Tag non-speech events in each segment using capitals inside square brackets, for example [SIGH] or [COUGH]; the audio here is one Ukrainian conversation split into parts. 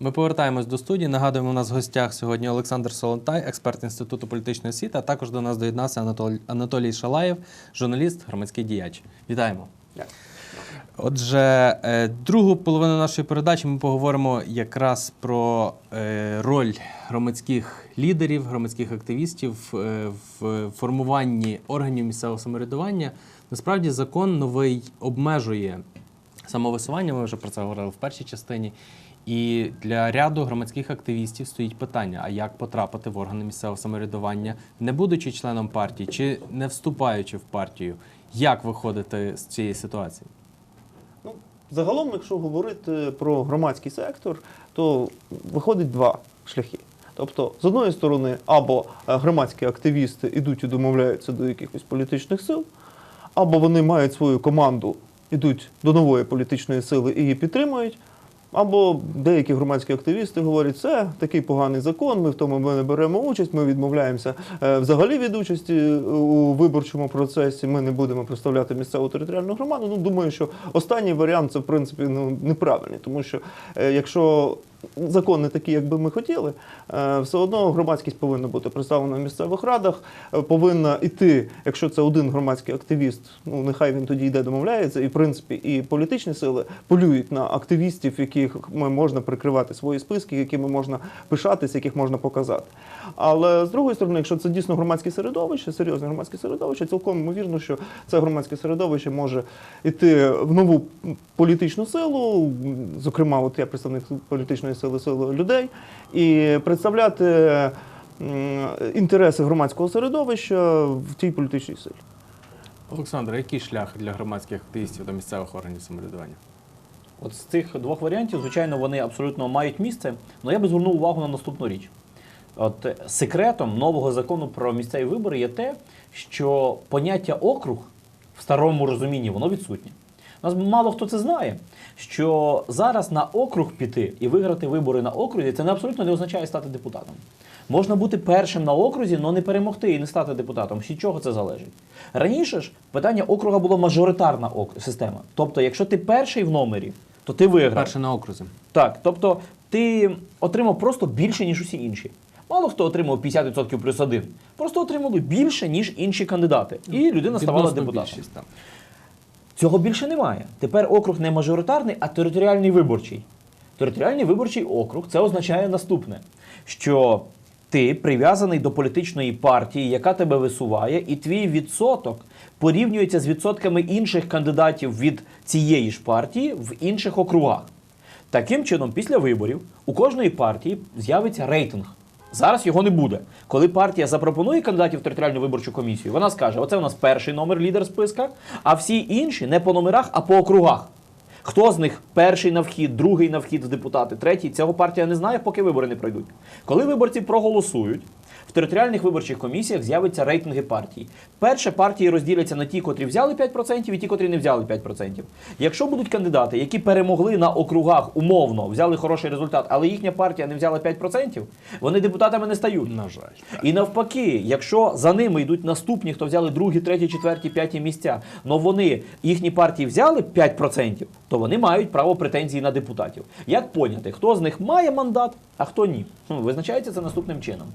Ми повертаємось до студії. Нагадуємо, у нас в гостях сьогодні Олександр Солонтай, експерт Інституту політичної освіти, а також до нас доєднався Анатолій, Анатолій Шалаєв, журналіст, громадський діяч. Вітаємо. Отже, е, другу половину нашої передачі ми поговоримо якраз про е, роль громадських лідерів, громадських активістів е, в формуванні органів місцевого самоврядування. Насправді закон новий обмежує самовисування. Ми вже про це говорили в першій частині. І для ряду громадських активістів стоїть питання: а як потрапити в органи місцевого самоврядування, не будучи членом партії чи не вступаючи в партію, як виходити з цієї ситуації? Ну, загалом, якщо говорити про громадський сектор, то виходить два шляхи. Тобто, з одної сторони, або е, громадські активісти йдуть і домовляються до якихось політичних сил, або вони мають свою команду, йдуть до нової політичної сили і її підтримують. Або деякі громадські активісти говорять, це такий поганий закон, ми в тому ми не беремо участь, ми відмовляємося е, взагалі від участі у виборчому процесі, ми не будемо представляти місцеву територіальну громаду. Ну, думаю, що останній варіант це в принципі ну, неправильний, тому що е, якщо закон не такий, як би ми хотіли, е, все одно громадськість повинна бути представлена в місцевих радах, е, повинна йти, якщо це один громадський активіст, ну нехай він тоді йде домовляється, і в принципі і політичні сили полюють на активістів, яких ми можна прикривати свої списки, якими можна пишатися, яких можна показати. Але з другої сторони, якщо це дійсно громадське середовище, серйозне громадське середовище, цілком ймовірно, що це громадське середовище може йти в нову політичну силу, зокрема, от я представник політичної сили сили людей, і представляти інтереси громадського середовища в тій політичній силі. Олександр, який шлях для громадських активістів до місцевих органів самоврядування? От з цих двох варіантів, звичайно, вони абсолютно мають місце, але я би звернув увагу на наступну річ. От е, секретом нового закону про місцеві вибори є те, що поняття округ в старому розумінні воно відсутнє. У нас мало хто це знає, що зараз на округ піти і виграти вибори на окрузі, це не абсолютно не означає стати депутатом. Можна бути першим на окрузі, але не перемогти і не стати депутатом. Від чого це залежить? Раніше ж питання округа було мажоритарна система. Тобто, якщо ти перший в номері, то ти виграв. Перше на окрузі. Так, тобто ти отримав просто більше, ніж усі інші. Мало хто отримав 50% плюс один. Просто отримали більше, ніж інші кандидати. І людина ставала депутатом. більшість. Цього більше немає. Тепер округ не мажоритарний, а територіальний виборчий. Територіальний виборчий округ це означає наступне: що ти прив'язаний до політичної партії, яка тебе висуває, і твій відсоток порівнюється з відсотками інших кандидатів від цієї ж партії в інших округах. Таким чином, після виборів у кожної партії з'явиться рейтинг. Зараз його не буде. Коли партія запропонує кандидатів в територіальну виборчу комісію, вона скаже: оце у нас перший номер лідер списка, а всі інші не по номерах, а по округах. Хто з них перший на вхід, другий на вхід в депутати, третій, цього партія не знає, поки вибори не пройдуть. Коли виборці проголосують, в територіальних виборчих комісіях з'являться рейтинги партій. Перше партії розділяться на ті, котрі взяли 5% і ті, котрі не взяли 5%. Якщо будуть кандидати, які перемогли на округах умовно, взяли хороший результат, але їхня партія не взяла 5%, вони депутатами не стають. На жаль. І навпаки, якщо за ними йдуть наступні, хто взяли другі, треті, четверті, п'яті місця, але вони їхні партії взяли 5%, то вони мають право претензій на депутатів. Як поняти, хто з них має мандат, а хто ні? Визначається це наступним чином.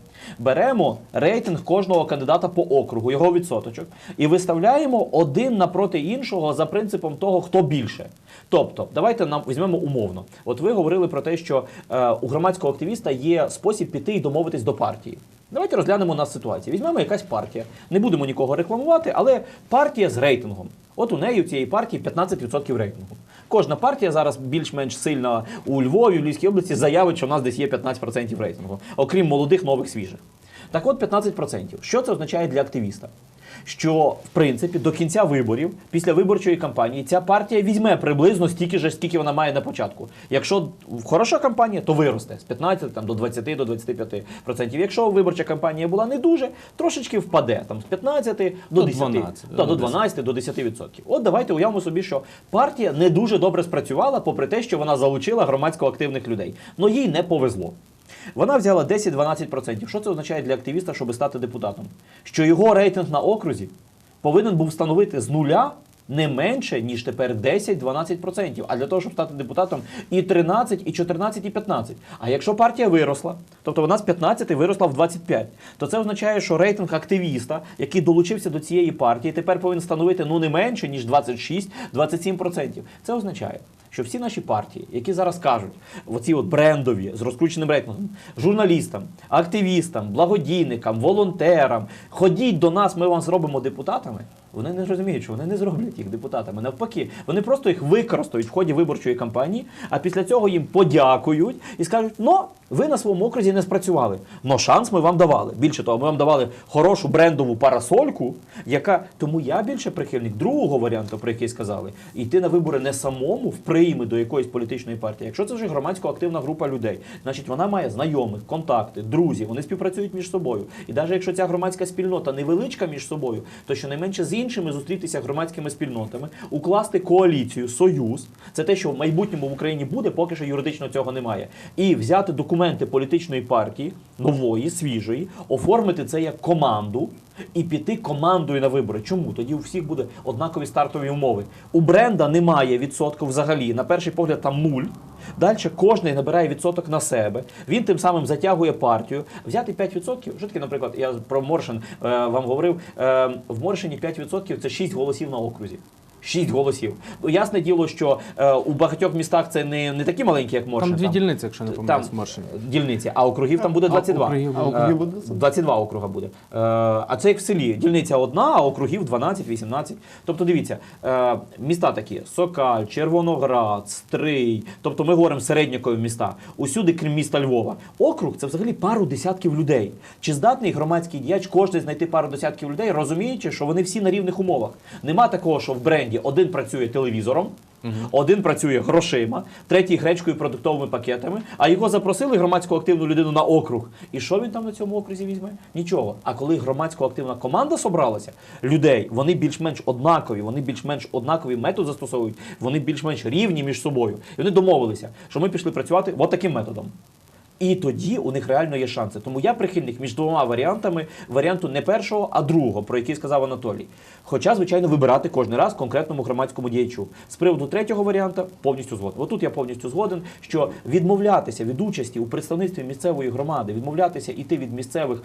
Беремо рейтинг кожного кандидата по округу, його відсоточок, і виставляємо один напроти іншого за принципом того, хто більше. Тобто, давайте нам візьмемо умовно. От ви говорили про те, що е, у громадського активіста є спосіб піти і домовитись до партії. Давайте розглянемо нас ситуацію. Візьмемо якась партія. Не будемо нікого рекламувати, але партія з рейтингом. От у неї у цієї партії 15% рейтингу. Кожна партія зараз більш-менш сильна у Львові, в Львівській області заявить, що в нас десь є 15% рейтингу, окрім молодих, нових, свіжих. Так от 15%. Що це означає для активіста? Що в принципі до кінця виборів, після виборчої кампанії, ця партія візьме приблизно стільки ж, скільки вона має на початку. Якщо хороша кампанія, то виросте з 15 там, до 20 до 25%. Якщо виборча кампанія була не дуже, трошечки впаде там з 15 до, До 10, 12, та, до до 12 до 10%. От давайте уявимо собі, що партія не дуже добре спрацювала, попри те, що вона залучила громадсько активних людей. Но їй не повезло. Вона взяла 10-12%. Що це означає для активіста, щоб стати депутатом? Що його рейтинг на окрузі повинен був становити з нуля Не менше, ніж тепер 10-12%. А для того, щоб стати депутатом, і 13, і 14, і 15. А якщо партія виросла, тобто вона з 15 виросла в 25, то це означає, що рейтинг активіста, який долучився до цієї партії, тепер повинен становити ну не менше, ніж 26-27%. Це означає, що всі наші партії, які зараз кажуть, оці от брендові з розкрученим рейтингом, журналістам, активістам, благодійникам, волонтерам, ходіть до нас, ми вам зробимо депутатами. Вони не розуміють, що вони не зроблять їх депутатами. Навпаки, вони просто їх використають в ході виборчої кампанії, а після цього їм подякують і скажуть: ну, ви на своєму окрузі не спрацювали. Но шанс ми вам давали. Більше того, ми вам давали хорошу брендову парасольку, яка тому я більше прихильник другого варіанту, про який сказали, йти на вибори не самому в прийми до якоїсь політичної партії. Якщо це вже громадсько активна група людей, значить вона має знайомих, контакти, друзів, вони співпрацюють між собою. І навіть якщо ця громадська спільнота невеличка між собою, то щонайменше з іншими зустрітися громадськими спільнотами, укласти коаліцію, союз. Це те, що в майбутньому в Україні буде, поки що юридично цього немає. І взяти документи політичної партії, нової, свіжої, оформити це як команду. І піти командою на вибори. Чому? Тоді у всіх буде однакові стартові умови. У бренда немає відсотку взагалі. На перший погляд там нуль. Далі кожен набирає відсоток на себе. Він тим самим затягує партію. Взяти 5%, що таке, наприклад, я про Моршин е, вам говорив. Е, в Моршині 5% це 6 голосів на окрузі. 6 голосів. Ну, ясне діло, що е, у багатьох містах це не, не такі маленькі, як Моршин. Там дві дільниці, якщо не помиляюсь, Моршині. дільниці, а округів там буде 22. округів А округів Е, буде 22. 22 округа буде. Е, а це як в селі. Дільниця одна, а округів 12, 18. Тобто дивіться, е, міста такі: Сокаль, Червоноград, Стрий. Тобто ми говоримо середньокові міста. Усюди, крім міста Львова. Округ це взагалі пару десятків людей. Чи здатний громадський діяч кожен знайти пару десятків людей, розуміючи, що вони всі на рівних умовах. Нема такого, що в бренді один працює телевізором. Один працює грошима, третій гречкою продуктовими пакетами, а його запросили громадсько активну людину на округ. І що він там на цьому окрузі візьме? Нічого. А коли громадсько активна команда собралася, людей, вони більш-менш однакові, вони більш-менш однаковий метод застосовують, вони більш-менш рівні між собою. І вони домовилися, що ми пішли працювати от таким методом. І тоді у них реально є шанси. Тому я прихильник між двома варіантами варіанту не першого, а другого, про який сказав Анатолій. Хоча, звичайно, вибирати кожен раз конкретному громадському діячу. З приводу третього варіанта повністю згоден. Отут я повністю згоден, що відмовлятися від участі у представництві місцевої громади, відмовлятися іти від місцевих,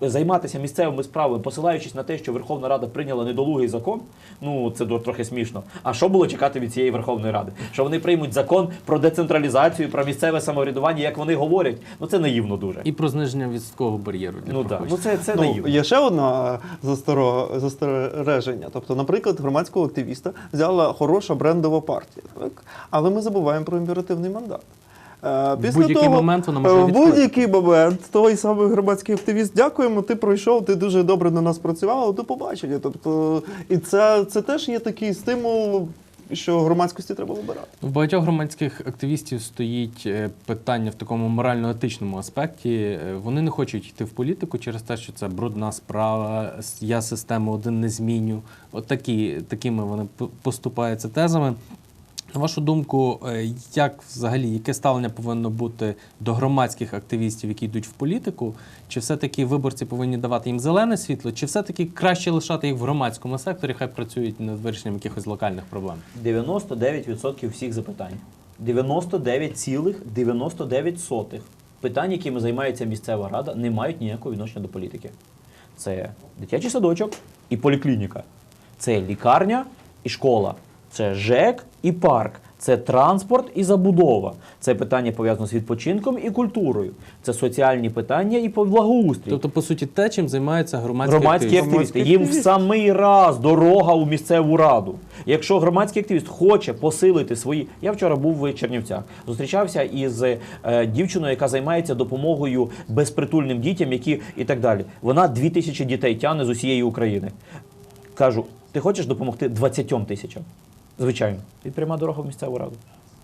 займатися місцевими справами, посилаючись на те, що Верховна Рада прийняла недолугий закон. Ну це трохи смішно. А що було чекати від цієї Верховної Ради? Що вони приймуть закон про децентралізацію, про місцеве самоврядування, як вони говорять. Ну це наївно дуже. І про зниження відсоткового бар'єру для Ну так, ну це, це Ну, наївно. є ще одне застереження. Тобто, наприклад, громадського активіста взяла хороша брендова партія, так? але ми забуваємо про імперативний мандат. Е, В будь-який момент вона може е, будь-який момент той самий громадський активіст, дякуємо, ти пройшов, ти дуже добре на нас працював, до побачення. Тобто, і це, це теж є такий стимул, що громадськості треба вибирати. В багатьох громадських активістів стоїть е, питання в такому морально-етичному аспекті. Е, Вони не хочуть йти в політику через те, що це брудна справа, я систему один не зміню. От такі, такими вони поступаються тезами. На вашу думку, е, як взагалі яке ставлення повинно бути до громадських активістів, які йдуть в політику? Чи все-таки виборці повинні давати їм зелене світло, чи все-таки краще лишати їх в громадському секторі, хай працюють над вирішенням якихось локальних проблем? 99% всіх запитань. 99,99% питань, якими займається місцева рада, не мають ніякого відношення до політики. Це дитячий садочок і поліклініка. Це лікарня і школа. Це ЖЕК і парк. Це транспорт і забудова. Це питання пов'язано з відпочинком і культурою. Це соціальні питання і благоустрій. Тобто, по суті, те, чим займаються громадські, Громадські активісти. активісти. Їм в самий раз дорога у місцеву раду. Якщо громадський активіст хоче посилити свої. Я вчора був в Чернівцях, зустрічався із е, дівчиною, яка займається допомогою безпритульним дітям, які і так далі. Вона дві тисячі дітей тягне з усієї України. Кажу, ти хочеш допомогти 20 тисячам? Звичайно, і пряма дорога в місцеву раду.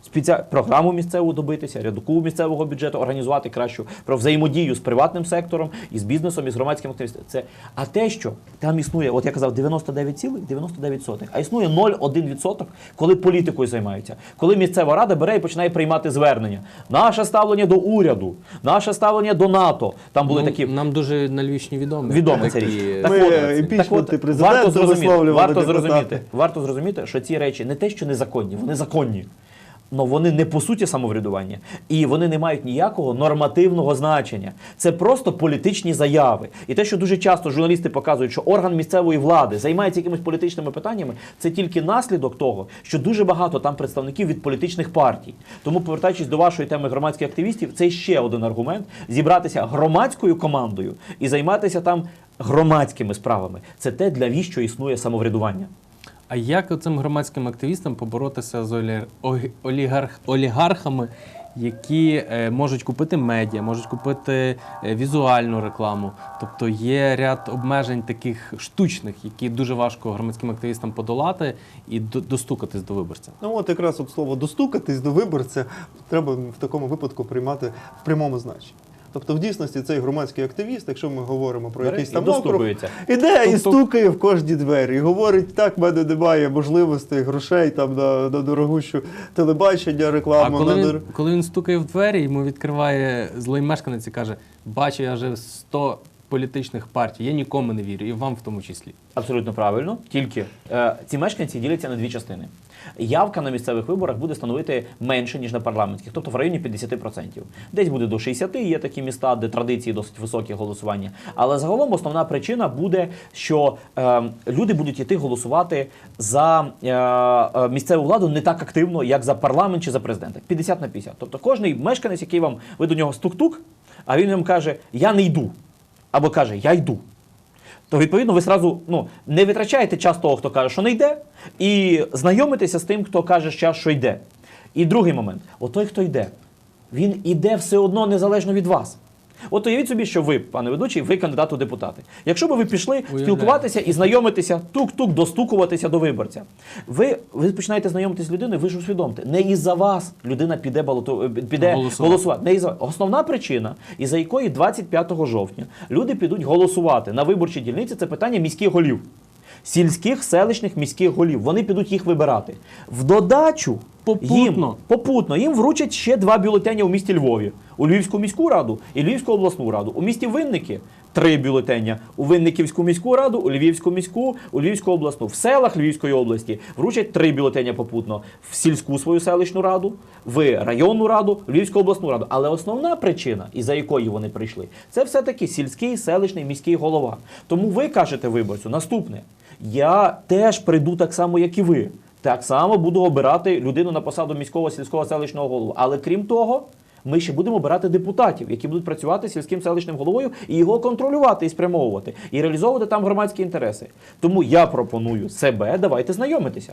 Спеціа... програму місцеву добитися, рядку місцевого бюджету, організувати кращу про взаємодію з приватним сектором, і з бізнесом, і з громадським активістом. Це а те, що там існує, от я казав, 99,99, а існує 0,1%, коли політикою займаються, коли місцева рада бере і починає приймати звернення. Наше ставлення до уряду, наше ставлення до НАТО. Там були Ну, такі Нам дуже на Львівщині відомо. Відома ця такі- річ. Ми от, імпічменти так президента варто зрозуміти, варто депутати. зрозуміти, варто зрозуміти, що ці речі не те, що незаконні, вони законні. Но вони не по суті самоврядування, і вони не мають ніякого нормативного значення. Це просто політичні заяви. І те, що дуже часто журналісти показують, що орган місцевої влади займається якимись політичними питаннями, це тільки наслідок того, що дуже багато там представників від політичних партій. Тому, повертаючись до вашої теми громадських активістів, це ще один аргумент зібратися громадською командою і займатися там громадськими справами. Це те, для віщо існує самоврядування. А як цим громадським активістам поборотися з олі- олігарх... олігархами, які е, можуть купити медіа, можуть купити е, візуальну рекламу? Тобто є ряд обмежень таких штучних, які дуже важко громадським активістам подолати і до- достукатись до виборця. Ну от якраз от слово достукатись до виборця треба в такому випадку приймати в прямому значенні. Тобто, в дійсності цей громадський активіст, якщо ми говоримо про Бере якийсь там округ, іде і Тобто- стукає в кожні двері, і говорить, так, в мене немає можливостей, грошей там на, на дорогущу телебачення, А рекламу. коли на він, коли він стукає в двері, йому відкриває злий мешканець і каже: Бачу, я вже 100 політичних партій, я нікому не вірю, і вам в тому числі. Абсолютно правильно. Тільки е, ці мешканці діляться на дві частини. Явка на місцевих виборах буде становити менше, ніж на парламентських, тобто в районі 50%. Десь буде до 60, є такі міста, де традиції досить високі голосування. Але загалом основна причина буде, що е, люди будуть йти голосувати за е, е, місцеву владу не так активно, як за парламент чи за президента. 50 на 50. Тобто кожний мешканець, який вам ви до нього стук-тук, а він вам каже, я не йду. Або каже, я йду то відповідно ви сразу ну, не витрачаєте час того, хто каже, що не йде, і знайомитеся з тим, хто каже час, що йде. І другий момент: О той, хто йде, він іде все одно незалежно від вас. От уявіть собі, що ви, пане ведучий, ви кандидат у депутати. Якщо б ви пішли Уявляю. спілкуватися і знайомитися, тук-тук, достукуватися до виборця, ви, ви починаєте знайомитися з людиною, ви ж усвідомте, не із-за вас людина піде, балоту, піде Голосувати. голосувати. Не із-за Основна причина, із-за якої 25 жовтня люди підуть голосувати на виборчій дільниці, це питання міських голів. Сільських, селищних, міських голів. Вони підуть їх вибирати. В додачу Попутно. їм попутно їм вручать ще два бюлетені у місті Львові: у Львівську міську раду і Львівську обласну раду. У місті Винники три бюлетення. У Винниківську міську раду, у Львівську міську, у Львівську обласну. В селах Львівської області вручать три бюлетення попутно в сільську свою селищну раду, в районну раду, в Львівську обласну раду. Але основна причина, із за якої вони прийшли, це все-таки сільський, селищний, міський голова. Тому ви кажете виборцю наступне: я теж прийду так само, як і ви. Так само буду обирати людину на посаду міського сільського селищного голову. Але крім того, ми ще будемо обирати депутатів, які будуть працювати сільським селищним головою і його контролювати і спрямовувати, і реалізовувати там громадські інтереси. Тому я пропоную себе, давайте знайомитися.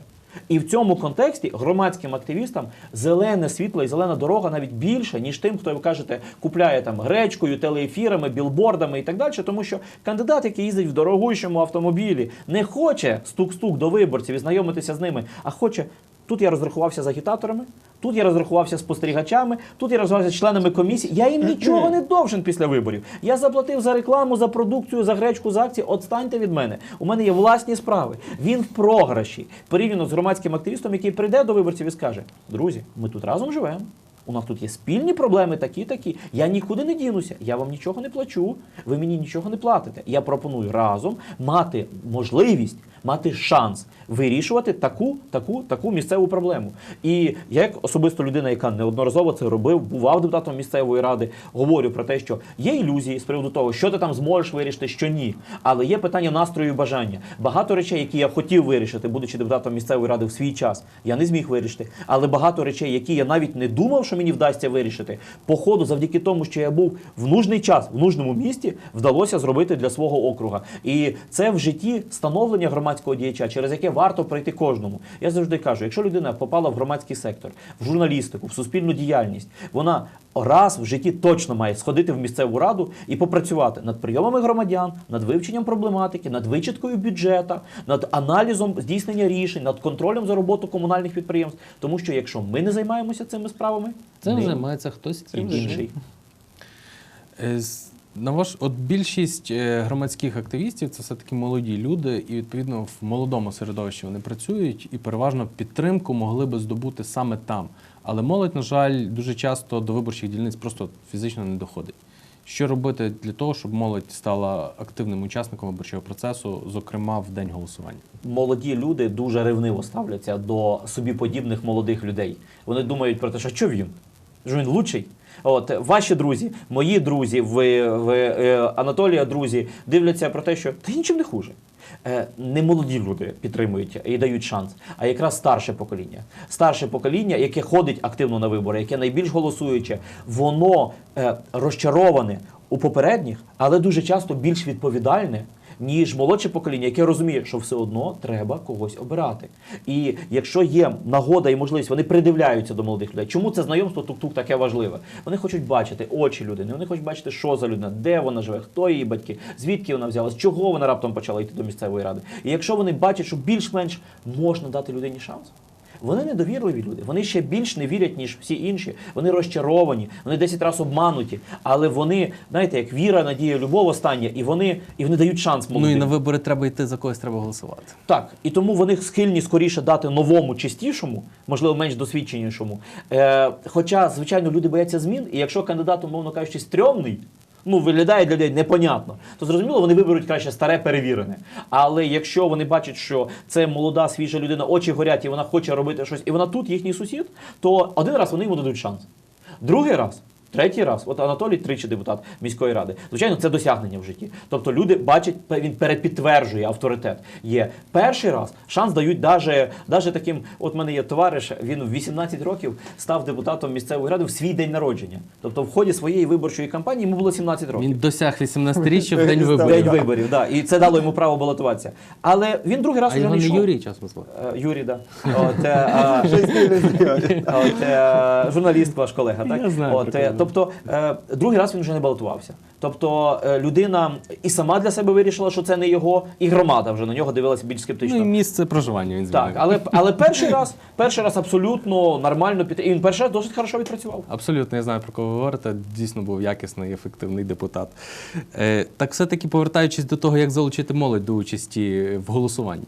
І в цьому контексті громадським активістам зелене світло і зелена дорога навіть більше, ніж тим, хто ви кажете, купляє там гречкою, телеефірами, білбордами і так далі. Тому що кандидат, який їздить в дорогущому автомобілі, не хоче стук-стук до виборців і знайомитися з ними, а хоче. Тут я розрахувався з агітаторами, тут я розрахувався з спостерігачами, тут я розрахувався з членами комісії. Я їм нічого не довжен після виборів. Я заплатив за рекламу, за продукцію, за гречку, за акції. Отстаньте від мене. У мене є власні справи. Він в програші порівняно з громадським активістом, який прийде до виборців і скаже: друзі, ми тут разом живемо. У нас тут є спільні проблеми, такі, такі. Я нікуди не дінуся, я вам нічого не плачу, ви мені нічого не платите. Я пропоную разом мати можливість, мати шанс вирішувати таку, таку, таку місцеву проблему. І я, як особисто людина, яка неодноразово це робив, бував депутатом місцевої ради, говорю про те, що є ілюзії з приводу того, що ти там зможеш вирішити, що ні. Але є питання настрою і бажання. Багато речей, які я хотів вирішити, будучи депутатом місцевої ради в свій час, я не зміг вирішити. Але багато речей, які я навіть не думав, що мені вдасться вирішити. По ходу, завдяки тому, що я був в нужний час, в нужному місті, вдалося зробити для свого округа. І це в житті становлення громадського діяча, через яке варто пройти кожному. Я завжди кажу, якщо людина попала в громадський сектор, в журналістику, в суспільну діяльність, вона раз в житті точно має сходити в місцеву раду і попрацювати над прийомами громадян, над вивченням проблематики, над вичіткою бюджета, над аналізом здійснення рішень, над контролем за роботу комунальних підприємств. Тому що якщо ми не займаємося цими справами, Це ми- вже мається хтось інший. інший. На ваш, от більшість е, громадських активістів це все-таки молоді люди, і відповідно в молодому середовищі вони працюють і переважно підтримку могли би здобути саме там. Але молодь, на жаль, дуже часто до виборчих дільниць просто фізично не доходить. Що робити для того, щоб молодь стала активним учасником виборчого процесу, зокрема в день голосування? молоді люди дуже ревниво ставляться до собі подібних молодих людей. Вони думають про те, що що він? Що він лучший? От ваші друзі, мої друзі, в, в е, Анатолія друзі дивляться про те, що ти нічим не хуже. Е, Не молоді люди підтримують і дають шанс, а якраз старше покоління. Старше покоління, яке ходить активно на вибори, яке найбільш голосуюче, воно е, розчароване у попередніх, але дуже часто більш відповідальне, ніж молодше покоління, яке розуміє, що все одно треба когось обирати. І якщо є нагода і можливість, вони придивляються до молодих людей. Чому це знайомство тук-тук таке важливе? Вони хочуть бачити очі людини, вони хочуть бачити, що за людина, де вона живе, хто її батьки, звідки вона взялась, чого вона раптом почала йти до місцевої ради. І якщо вони бачать, що більш-менш можна дати людині шанс. Вони недовірливі люди, вони ще більш не вірять, ніж всі інші. Вони розчаровані, вони 10 разів обмануті, але вони, знаєте, як віра, надія, любов остання, і вони, і вони дають шанс молодим. Ну і на вибори треба йти, за когось треба голосувати. Так, і тому вони схильні скоріше дати новому, чистішому, можливо, менш досвідченішому. Е, хоча, звичайно, люди бояться змін, і якщо кандидат, умовно кажучи, стрьомний, ну виглядає для людей непонятно, то зрозуміло, вони виберуть краще старе перевірене. Але якщо вони бачать, що це молода, свіжа людина, очі горять, і вона хоче робити щось, і вона тут їхній сусід, то один раз вони йому дадуть шанс. Другий раз. Третій раз, от Анатолій тричі депутат міської ради. Звичайно, це досягнення в житті. Тобто люди бачать, він перепідтверджує авторитет. Є перший раз шанс дають даже, даже таким. От мене є товариш, він в 18 років став депутатом місцевої ради в свій день народження. Тобто, в ході своєї виборчої кампанії йому було 17 років. Він досяг 18-річчя в день виборів. День виборів, да. і це дало йому право балотуватися. Але він другий раз А уже його не йшов. Юрій часом звати? Е, Юрій, да. От, е, а, От, е, журналіст ваш колега, так? Я знаю, От, е. Тобто, е, другий раз він вже не балотувався. Тобто е, людина і сама для себе вирішила, що це не його, і громада вже на нього дивилася більш скептично. Ну і місце проживання він змінив. так, але, [LAUGHS] але перший раз, перший раз абсолютно нормально під... І він перший раз досить хорошо відпрацював. Абсолютно, я знаю про кого ви говорите. Дійсно був якісний, ефективний депутат. Е, так все-таки повертаючись до того, як залучити молодь до участі в голосуванні.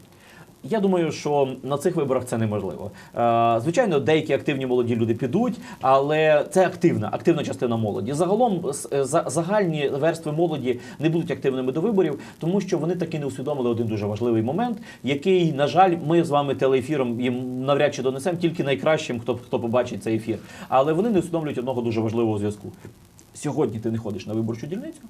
Я думаю, що на цих виборах це неможливо. Е, Звичайно, деякі активні молоді люди підуть, але це активна, активна частина молоді. Загалом е, за- загальні верстви молоді не будуть активними до виборів, тому що вони таки не усвідомили один дуже важливий момент, який, на жаль, ми з вами телеефіром їм навряд чи донесемо тільки найкращим, хто хто побачить цей ефір. Але вони не усвідомлюють одного дуже важливого зв'язку. Сьогодні ти не ходиш на виборчу дільницю,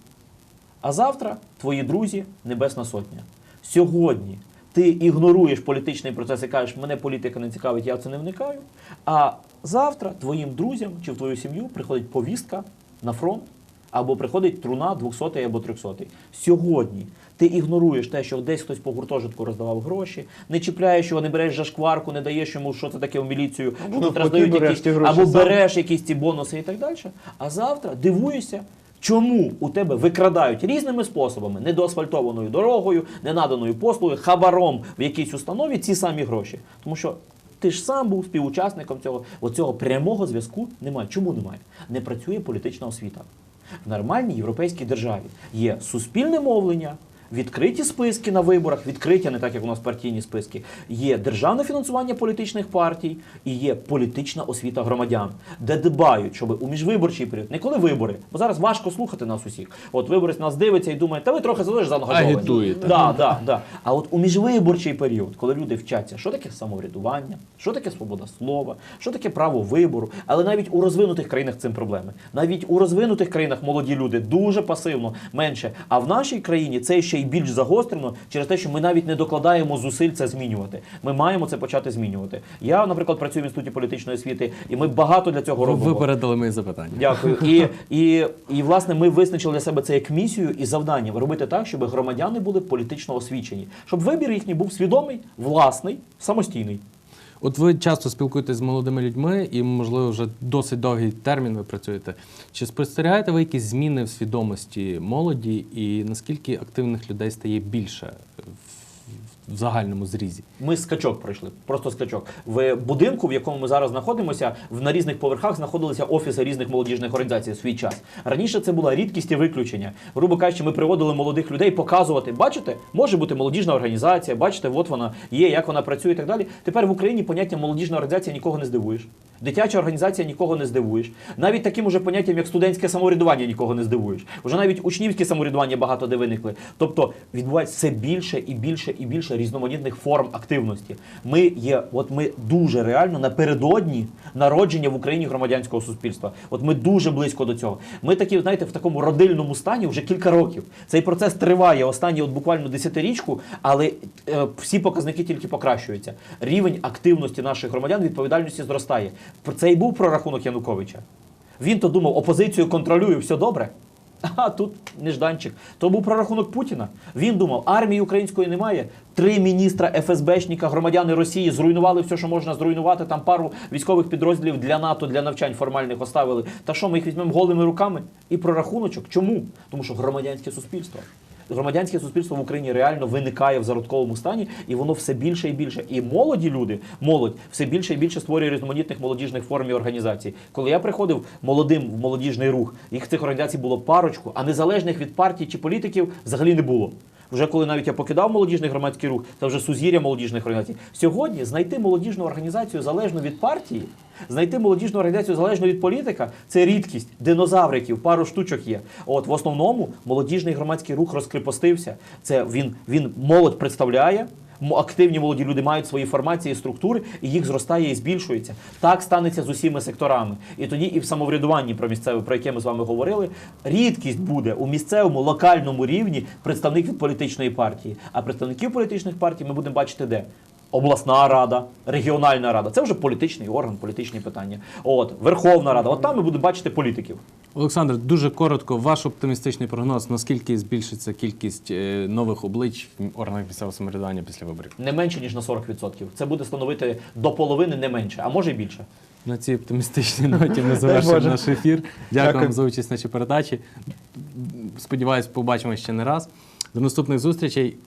а завтра твої друзі Небесна Сотня. Сьогодні ти ігноруєш політичний процес і кажеш, мене політика не цікавить, я в це не вникаю. А завтра твоїм друзям чи в твою сім'ю приходить повістка на фронт, або приходить труна 200 або 300. Сьогодні ти ігноруєш те, що десь хтось по гуртожитку роздавав гроші, не чіпляєш його, не береш за шкварку, не даєш йому, що це таке в міліцію, що тут роздають якісь, гроші або береш якісь ці бонуси і так далі. А завтра дивуєшся, Чому у тебе викрадають різними способами, недоасфальтованою дорогою, ненаданою послугою, хабаром в якійсь установі ці самі гроші? Тому що ти ж сам був співучасником цього. Оцього прямого зв'язку немає. Чому немає? Не працює політична освіта. В нормальній європейській державі є суспільне мовлення. Відкриті списки на виборах, відкриті не так, як у нас партійні списки. Є державне фінансування політичних партій і є політична освіта громадян, де дбають, щоб у міжвиборчий період, не коли вибори, бо зараз важко слухати нас усіх. От виборець нас дивиться і думає, та ви трохи залежите заангажовані. Агітуєте. Да, да, да. А от у міжвиборчий період, коли люди вчаться, що таке самоврядування, що таке свобода слова, що таке право вибору, але навіть у розвинутих країнах цим проблеми. Навіть у розвинутих країнах молоді люди дуже пасивно менше. А в нашій країні це ще і більш загострено через те, що ми навіть не докладаємо зусиль це змінювати. Ми маємо це почати змінювати. Я, наприклад, працюю в інституті політичної освіти, і ми багато для цього Ви робимо. випередили мої запитання. Дякую. [LAUGHS] І, і, і власне ми визначили для себе це як місію і завдання робити так, щоб громадяни були політично освічені, щоб вибір їхній був свідомий, власний, самостійний. От ви часто спілкуєтесь з молодими людьми, і, можливо, вже досить довгий термін ви працюєте. Чи спостерігаєте ви якісь зміни в свідомості молоді, і наскільки активних людей стає більше в, загальному зрізі? Ми скачок пройшли, просто скачок. В будинку, в якому ми зараз знаходимося, в на різних поверхах знаходилися офіси різних молодіжних організацій у свій час. Раніше це була рідкість і виключення. Грубо кажучи, ми приводили молодих людей показувати. Бачите, може бути молодіжна організація, бачите, от вона є, як вона працює і так далі. Тепер в Україні поняття молодіжна організація нікого не здивуєш. Дитяча організація нікого не здивуєш. Навіть таким уже поняттям, як студентське самоврядування, нікого не здивуєш. Уже навіть учнівське самоврядування багато де виникли. Тобто відбувається все більше і більше і більше різноманітних форм активності. Ми є, от ми дуже реально напередодні народження в Україні громадянського суспільства. От ми дуже близько до цього. Ми такі, знаєте, в такому родильному стані вже кілька років. Цей процес триває останні от буквально десятирічку, але е, всі показники тільки покращуються. Рівень активності наших громадян відповідальності зростає. Це і був прорахунок Януковича. Він то думав, опозицію контролюю, все добре. А тут нежданчик. То був прорахунок Путіна. Він думав, армії української немає. Три міністра ФСБшника, громадяни Росії зруйнували все, що можна зруйнувати. Там пару військових підрозділів для НАТО, для навчань формальних оставили. Та що ми їх візьмемо голими руками? І прорахуночок. Чому? Тому що громадянське суспільство. Громадянське суспільство в Україні реально виникає в зародковому стані, і воно все більше і більше. І молоді люди, молодь, все більше і більше створює різноманітних молодіжних форм і організацій. Коли я приходив молодим в молодіжний рух, їх цих організацій було парочку, а незалежних від партій чи політиків взагалі не було. Вже коли навіть я покидав молодіжний громадський рух, це вже сузір'я молодіжних організацій. Сьогодні знайти молодіжну організацію залежно від партії, знайти молодіжну організацію залежно від політика це рідкість. Динозавриків, пару штучок є. От в основному молодіжний громадський рух розкріпостився. Це він, він молодь представляє. Активні молоді люди мають свої формації, структури, і їх зростає і збільшується. Так станеться з усіма секторами. І тоді і в самоврядуванні про місцеве, про яке ми з вами говорили, рідкість буде у місцевому локальному рівні представник від політичної партії. А представників політичних партій ми будемо бачити де? Обласна рада, регіональна рада. Це вже політичний орган, політичні питання. От Верховна Рада. От там ми будемо бачити політиків. Олександр, дуже коротко, ваш оптимістичний прогноз, наскільки збільшиться кількість е, нових облич в органах місцевого самоврядування після виборів? Не менше ніж на 40%. Це буде становити до половини не менше, а може і більше. На цій оптимістичній ноті ми [LAUGHS] завершимо наш ефір. Дякую Дякую. вам за участь в нашій передачі. Сподіваюсь, побачимо ще не раз. До наступних зустрічей.